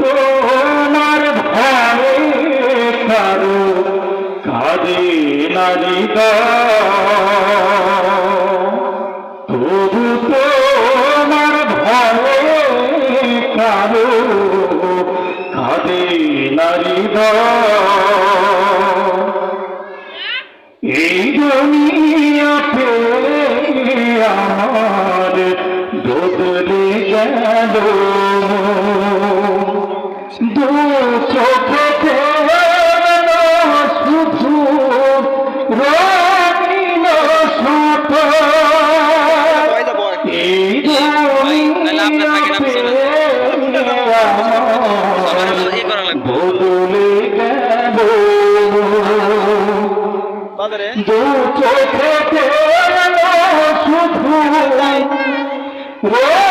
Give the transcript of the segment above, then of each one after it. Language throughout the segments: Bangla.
তোমার ভাবে কারও কাজে নারী তবু তোমার ভাবে কারও কাজে নারী এই দুনিয়াতে আমার বদলে গেল। দু চোখে শুধু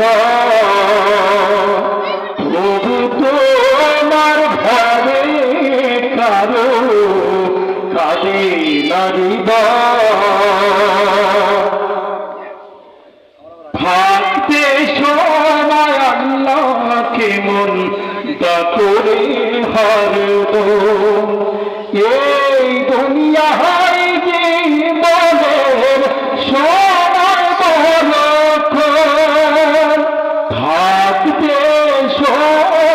না প্রভু তোমার ভাবে কারও কাজে নারিব ভাবতে সময় আল্লাহকে মন দা করে হারব। এ থাকবে সোনার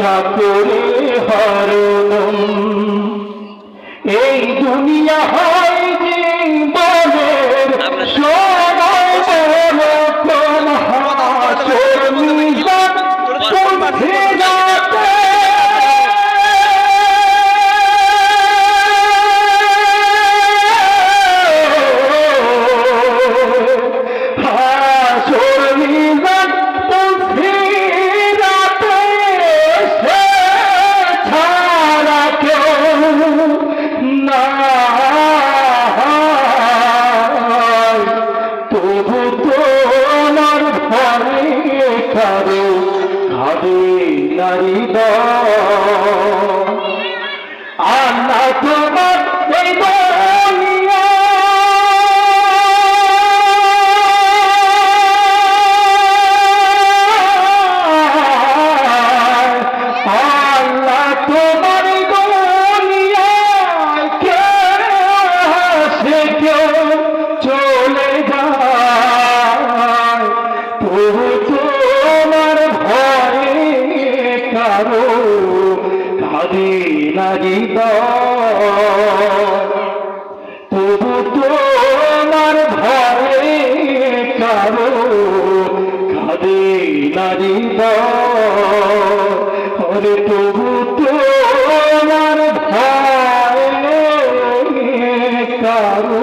ডাকরে হরণ। এই দুনিয়া হয় মদিনারি দল। কারও ভাবি নারী তবু তোমার ভরে কারও ভাবি নারী হরে তবু তোমার ভরে কারও